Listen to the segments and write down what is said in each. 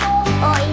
Oi,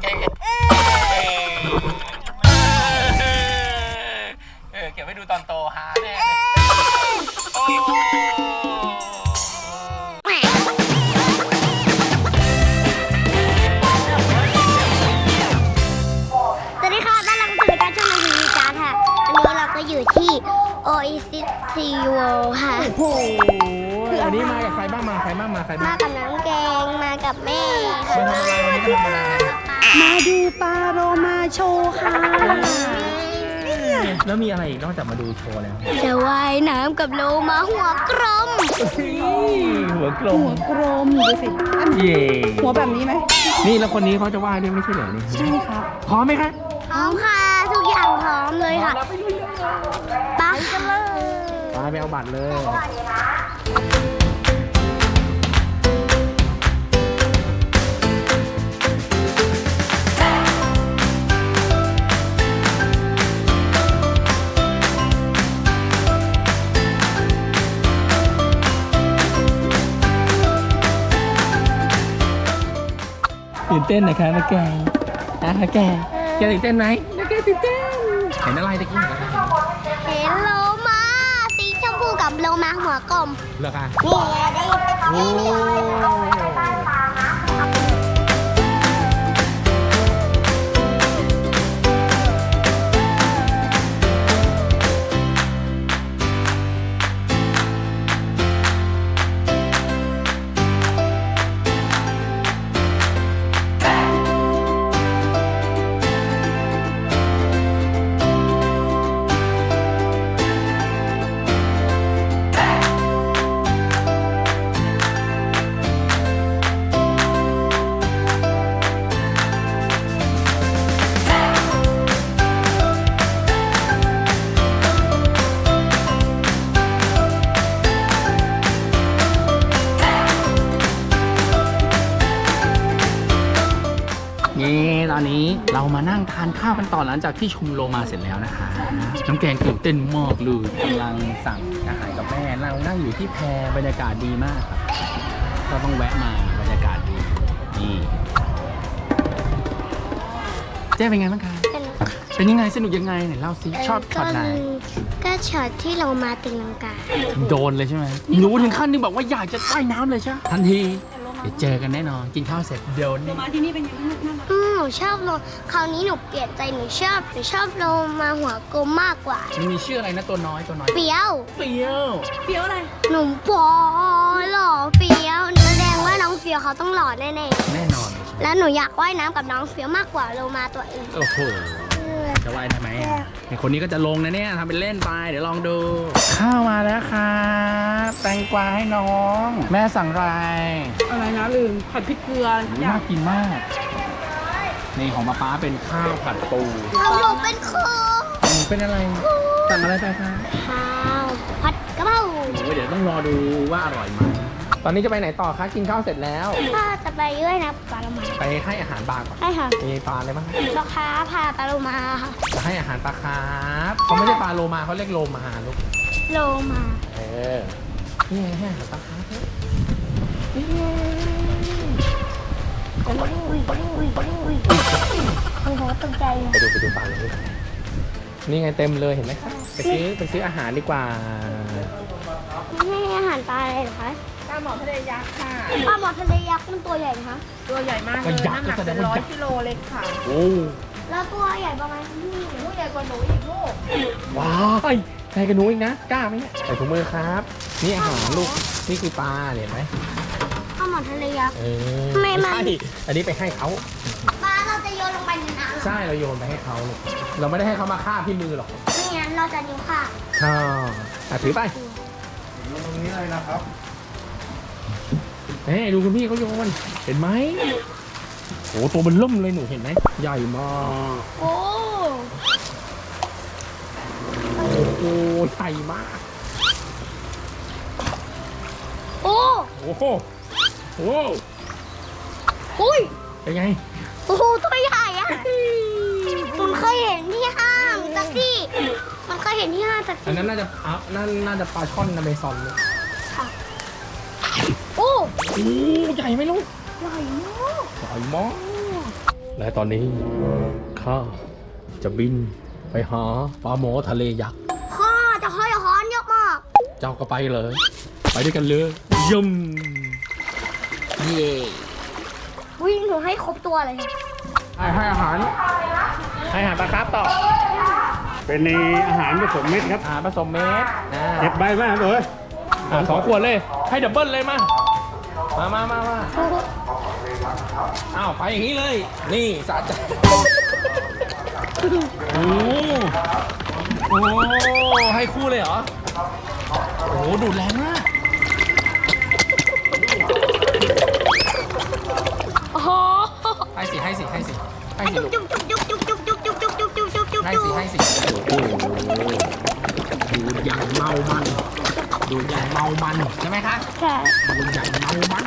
แปลาโรมาโชว์ค่ะแล้วมีอะไรอีกนอกจากมาดูโชว์แล้วจะว่ายน้ำกับโลมาหัวกลมหัวกลมหัวกลมดูสิเย่หัวแบบนี้ไหมนี่แล้วคนนี้เขาจะว่ายด้วยไม่ใช่เหรอนี่ใช่ครับพร้อมไหมคะพร้อมค่ะทุกอย่างพร้อมเลยค่ะไปกันเลยไปไปเอาบัตรเลย ตื่นเต้นนะคะนักแกงนะนักแกงแกตื่นเต้นไหมนักแกตื่นเต้นเห็นอะไรตะกี้เห็นอะไรเห็นโลมาสีชมพูกับโลมาหัวกลมเหรอคะนี่ไงได้โอ้านั่งทานข้าวกันต่อหลังจากที่ชมโลมาเสร็จแล้วนะคะ น้ำแกงตื่นเต้นมากเลยกำลังสั่งอาหารกับแม่เรานั่งอยู่ที่แพบรรยากาศดีมากครับก็ต้องแวะมาบรรยากาศดีนี่เจ๊เป็นไงบ้างคะเป็นเป็นยังไงสนุกยังไงไหนเล่าซิชอบช็อตไหนก็ช็อตที่เรามาตีลังกาโดนเลยใช่ไหมหนูถึงขั้นนึงบอกว่าอยากจะใต้น้ำเลยใช่ไหมทันที เดี๋ยวเจอกันแน่นอน กินข้าวเสร็จเดี๋ยวนี้ มาที่นี่เป็นยังไงบ้างน่ารักอืมหนูชอบโลคราวนี้หนูเปลี่ยนใจหนูชอบหนูชอบโลมาหัวกลมมากกว่า มันมีชื่ออะไรนะตัวน้อยตัวน้อยเฟี้ยวเฟี้ยว เฟี้ยวอะไรหนุ่มปอหล่อเฟี้ยวแสดงว่าน้องเฟี้ยวเขาต้องหล่อแน่แน่นอน ๆแล้วหนูอยากว่ายน้ำกับน้องเฟี้ยวมากกว่าโลมาตัวอื่น โอ้โห จะว่ายได้ไหมอะในคนนี้ก็จะลงนะเนี่ยทำเป็นเล่นไป เดี๋ยวลองดู ข้าวมาแล้วครับแตงกวาให้น้อง แม่สั่งอะไร อะไรนะลืมผัดพริกเกลืออะไรทุกอย่าน่างกินมากนี่ของมาป้าเป็นข้าวผัดปูเอาหนูเป็นครูหนูเป็นอะไรสั่งอะไรไปคะข้าวผัดกะเพราโอ้ยเดี๋ยวต้องรอดูว่าอร่อยไหม ตอนนี้จะไปไหนต่อคะ กินข้าวเสร็จแล้วก็จะไปด้วยนะปลาโลมาไปให้อาหารปลาก่อน ใช่ค่ะมีปลาอะไรบ้างลูกค้าพาปลาโลมาค่ะจะให้อาหารปลาครับเขาไม่ใช่ปลาโลมาเขาเรียกโลมาลูก โลมาเออ นี่ไงให้อาหารปลาครับนี่ไงอุ้ยอุ้ยอุ้ยอุ้ยโอ้โหตกใจไปดูไปดูปลาเลยนี่ไงเต็มเลยเห็นไหมครับไปซื้อไปซื้ออาหารดีกว่าให้อาหารปลาอะไรเหรอคะปลา หมอทะเลยักษ์ค่ะ ปลาหมอทะเลยักษ์มันตัวใหญ่นะคะ ตัวใหญ่มากก็เลยยักษ์น้ำหนักก็แสดเป็งนว่าร้อยยักษ์กิโลเลยค่ะโอ้แล้วตัวใหญ่ประมาณนี้ลูกใหญ่กว่าหนูอีกลูกว้ายใครกับหนูอีกนะกล้าไหมเนี่ยใส่ถุงมือครับ นี่อาหารลูกนี่คือปลาเห็นไหมปลาหมอทะเลยักษ์ เออทำไมมัน ใช่อันนี้ไปให้เขาปลาเราจะโยนลงไปในน้ำเหรอใช่เราโยนไปให้เขาลูกเราไม่ได้ให้เขามาฆ่าที่มือหรอกอืงั้นเราจะนิ้วค่ะค่ะอะถือไปลงตรงนี้เลยนะครับ เฮ้ดูคุณพี่เขาโยน เห็นไหมโอ้ตัวมันเริ่มเลยหนูเห็นไหม ใหญ่มาก โอ้โอ้โหใหญ่มาก โอ้โอ้โหโอ้โหอุ้ยเป็นไง โอ้โหตัวใหญ่อะมันเคยเห็นที่ห้างสักที่ มันเคยเห็นที่ห้างสักอันที่นั้นน่าจะอัพนั่นน่าจะปลาช่อนอเมซอนเลยค่ะโอ้โอ้ใหญ่ไหมลูกใหญ่มากใหญ่มากและตอนนี้ข้าจะบินไปหาปลาหมอทะเลยักษ์พ่อจะห้อยฮ้อนเยอะมาก เจ้าก็ไปเลย ไปด้วยกันเลยยุ่มเย่วิ่งหนูให้ครบตัวเลยให้ให้อาหารให้อาหารปลาครับต่อ เป็นในอาหารผสมเม็ดครับอาหารผสมเม็ดนะเก็บใบมากเลยอะสองขวดเลย ให้ดับเบิลเลยมา มามามามาอ้าวไปอย่างนี้เลย นี่สะใจโอ้โหให้คู่เลยเหรอ โอ้โหดูดแรงมากให้สิให้สิให้สิให้สิลูกให้สิให้สิโอ้โหดูอย่างเมามัน ดูดอย่างเมามันใช่ไหมคะค่ะดูดอย่างเมามัน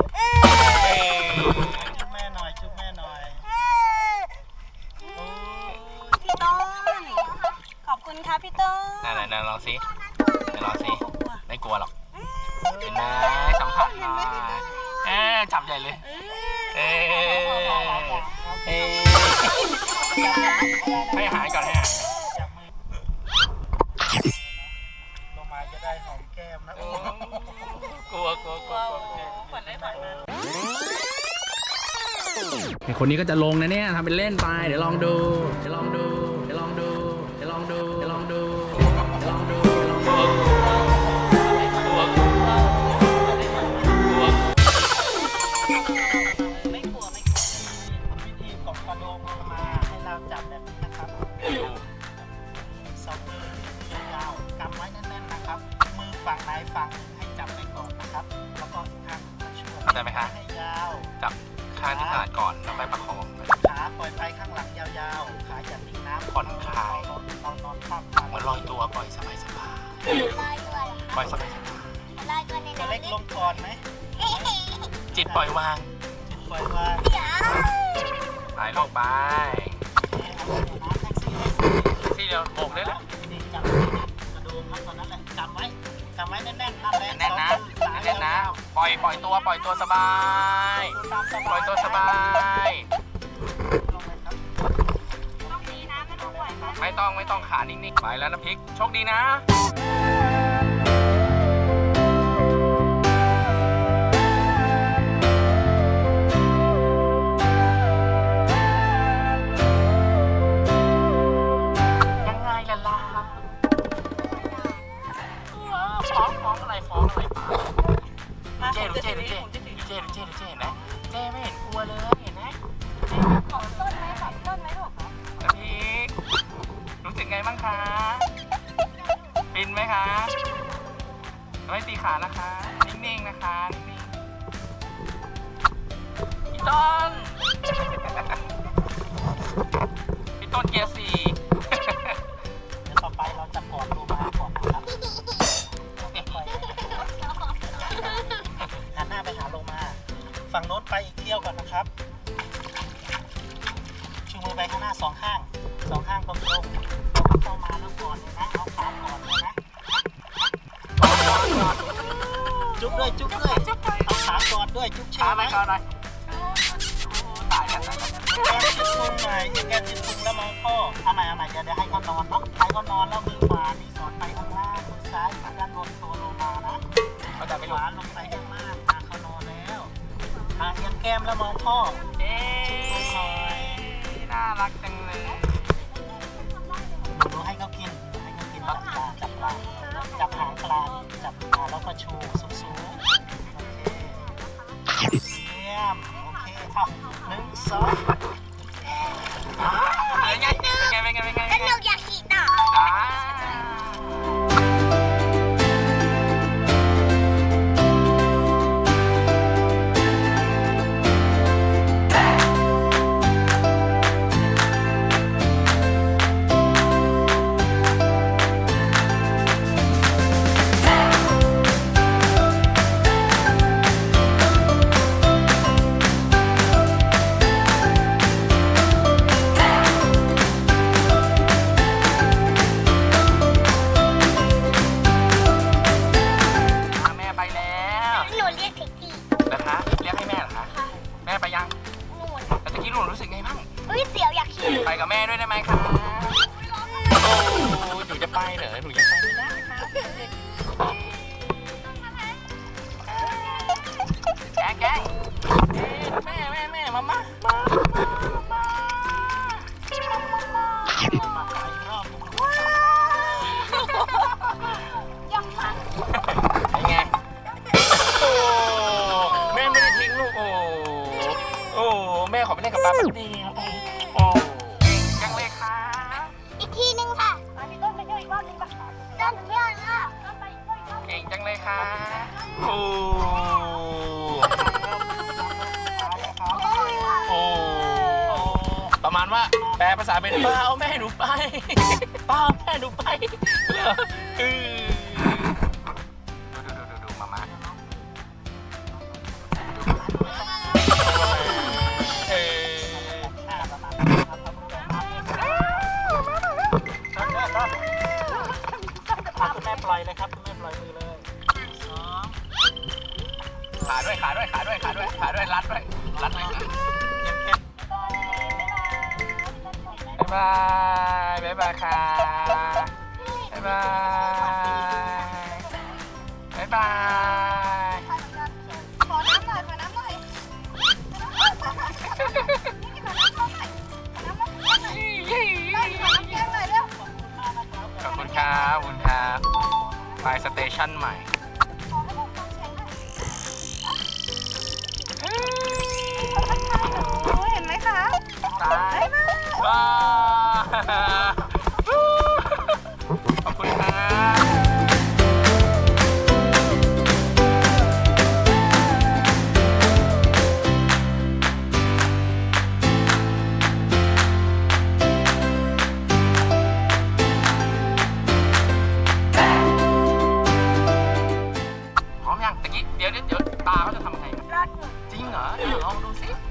อบคุณค่ะพี่ต้นไหนไหนลองสิไหนลองสิไม่กลัวหรอกเห็นไหมสัมผัสหน่อยเอ๊จับใหญ่เลยเอ๊เอ๊ให้อาหารก่อนให้อาหารจับมือลงมาจะได้หอมแก้มนะโอ้กลัวกลัวกลัวกลัวขวัญได้ขวัญนะไอคนนี้ก็จะลงนะเนี่ยทำเป็นเล่นไป เดี๋ยวลองดูเดี๋ยวลองดู กำไว้แน่นๆนั่นแหละแน่นนะแน่นนะปล่อยปล่อยตัวปล่อยตัวสบายตามสปล่บาอยยตัวสบายลงเลยครับไม่ต้องไม่ต้องขานิ่งๆไปแล้วน้ำพริก โชคดีนะ จ๊ดูเจ๊ดูเจ๊ดูเจ๊ดูเจ๊เจ๊เห็นไหมเจ๊ไม่เห็นกลัวเลยเห็นไหมต้นไหมขอต้นไหมลูกน้ำพริกรู้สึกไงบ้างคะฟินไหมคะไม่ตีขานะคะ นิ่งๆนะคะนิ่งๆอีต้นอ สองข้างตรงๆเอาเข้ามาแล้วกอนเลยนะเอาขาก่อนเลยนะกอนก่อนก่อนจุ๊บด้วยจุ๊บด้วยเอาขากอนด้วยจุ๊บเชื่อไหมตายแล้วแกจิตพุงหน่อยแกจิตพุงแล้วมองพ่ออาใหม่เอาใหม่เดี๋ยวเดี๋ยวให้เขานอนเนาะให้เขานอนแล้วมือขวานี่สอดไปข้างล่างมือซ้ายมาด้านบนตัวลงมานะเขาจะไม่ขลงวานลงไปให้มากอะเขานอนแล้วอะเอียงแก้มแล้วมองพ่อเอ๊ยน่ารัก ก็ชูสูงๆโอเคเยี่ยมโอเคอะหนึ่งสอง ป้าดีครับโอ้เก่งจังเลยค่ะอีกทีนึงค่ะพี่ต้นไปช่วอีกรอบนึงป่ะต้นเชื่อค่ะต้นไปช่วอีกรอบเก่งจังเลยค่ะโอ้โอ้ประมาณว่าแปลภาษาเป็นป้าเอาแม่หนูไปป้าเอาแม่หนูไปเหรอเออ คุณครับขอบคุณครับไปสเตชันใหม่ขอให้ลูกฟังเสียงหน่อยโอ้เห็นไหมคะ ตายบายข นูจริงเ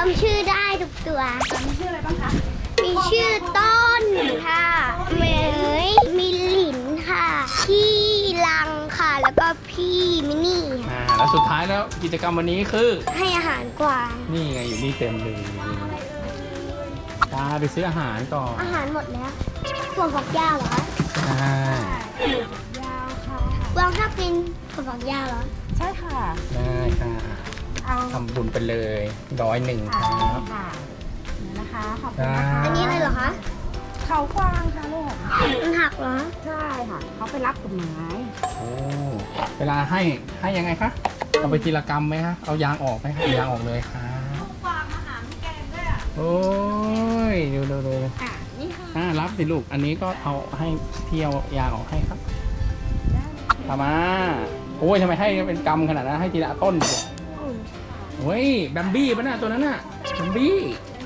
จำชื่อได้ทุกตัว มีชื่ออะไรบ้างคะ มีชื่อต้นค่ะเหมยมีหลินค่ะ พี่ลังค่ะ แล้วก็พี่มินนี่ค่ะอ่าแล้วสุดท้ายแล้วกิจกรรมวันนี้คือ ให้อาหารกวาง นี่ไงอยู่นี่เต็มเลยตาไปซื้ออาหารก่อนอาหารหมดแล้วถั่วฝักยาวเหรอใช่ยาวค่ะกวางชอบกินถั่วฝักยาวเหรอ ใช่ค่ะ ได้ค่ะ เอาทำบุญไปเลยร้อยหนึ่งครับค่ะนี่นะคะขอบคุณนะคะอันนี้เลยเหรอคะเขากวางค่ะลูกมันหักเหรอใช่ค่ะเขาไปรับกฎหมายโอ้เวลาให้ให้ยังไงคะเอาไปทีละกรรมไหมคะเอายางออกไหมคะเอายางออกเลยค่ะกวางอาหารแกงด้วยอะโอ้ยดูดูดูอะนี่ค่ะอ่ารับสิลูกอันนี้ก็เอาให้เที่ยวยางออกให้ครับทำมาโอ้ยทำไมให้เป็นกรรมขนาดนั้นให้ทีละต้นเดียว โอ้ยแบมบี้ปะน่ะตัวนั้นน่ะแบมบี้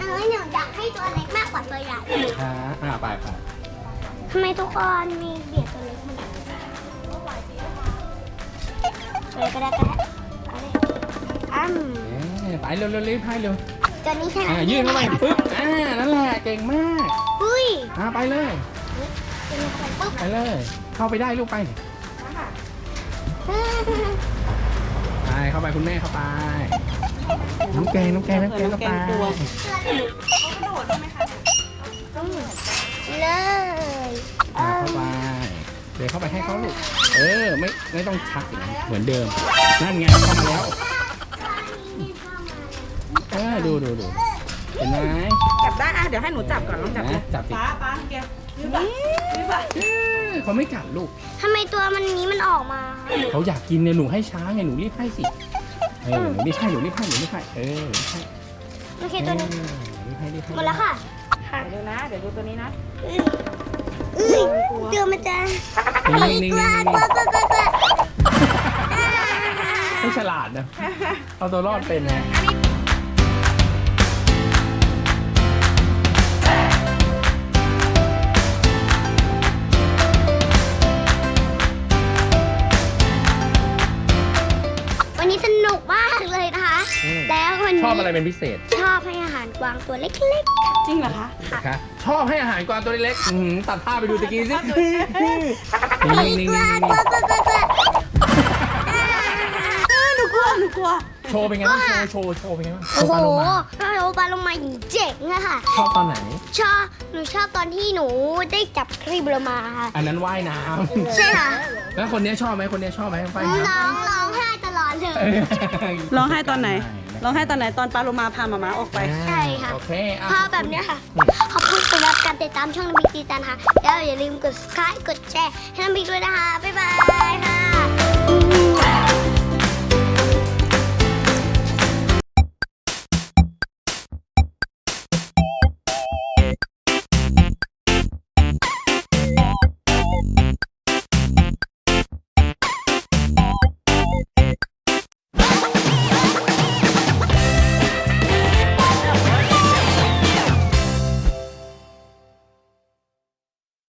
เอ้ยหนูอยากให้ตัวเล็กมากกว่าตัวใหญ่อ่าอ่าไปไปทำไมทุกคนมีเบียดตัวเล็กมันเลยก็ได้ก็ได้เอาเลยอ้ำ เอ้ยไปเร็วเร็วรีบให้เร็วตัวนี้ใช่ไหมอ่ายื่นเข้าไปปึ๊บอ่านั่นแหละเก่งมากอุ้ยอ่าไปเลยเป็นคนปุ๊บ ไปเลย เข้าไปได้ลูกไปไปเข้าไปคุณแม่เข้าไป น้ำแกงน้ำแกงน้ำแกงเข้าไปเขากระโดดได้ไหมคะเลยอ่าเข้าไปเดี๋ยวเข้าไปให้เขาลูก เออ ไม่ไม่ต้องชักอย่างนั้นเหมือนเดิม นั่นไงเข้ามาแล้ว เออดูดูดูเห็นไหมจับได้อะเดี๋ยวให้หนูจับก่อนลองจับดูนะจับสิป้าป้าเก็บยืมไปยืมไปเออเขาไม่กัดลูกทำไมตัวมันนี้มันออกมา เขาอยากกินเนี่ยหนูให้ช้าไงหนูรีบให้สิ เออหนูรีบให้หนูรีบให้หนูรีบให้เออรีบให้โอเคตัวนี้เออรีบให้รีบให้หมดแล้วค่ะค่ะเดี๋ยวดูนะ เดี๋ยวดูตัวนี้นะอุ้ยเดือมันจะนิ่งๆนิ่งกๆลัวนิ่งกลัวกลัวกลัวกลัวๆไม่ฉลาดนะเอาตัวรอดเป็นนะวัน ชอบอะไรเป็นพิเศษชอบให้อาหารกวางตัวเล็กจริงเหรอคะนะคะชอบให้อาหารกวางตัวเล็กๆอื้อหือตัดภาพไปดูตะกี้สิๆนิ่งๆนิ่งกลัวๆกลัวกลัวกลัวกลัวหนูกลัวหนูกลัว โชว์เป็นไงบ้างโชว์โชว์โชว์เป็นไงบ้างโชโอ้ว์โหปลาโลมาถ้าโอปลาลงมาอย่างเจ๋งอะค่ะ ชอบตอนไหน ชอบ หนูชอบตอนที่หนูได้จับครีบโลมาค่ะอันนั้นว่ายน้ำใช่ค่ะแล้วคนเนี้ยชอบไหมคนเนี้ยชอบไหมว่ายน้ำน้องร้องไห้ตลอดเลยร้องไห้ตอนไหน ร้องไห้ตอนไหนตอนปลาโลมาพาหมาม้าออกไป ใช่ค่ะ โอเคอะพอแบบเนี้ยค่ะ ขอบคุณสำหรับการติดตามช่องน้ำพริกตีจันค่ะ แล้วอย่าลืมกด subscribe กดแชร์ให้น้ำพริกด้วยนะคะ บ๊ายบายค่ะ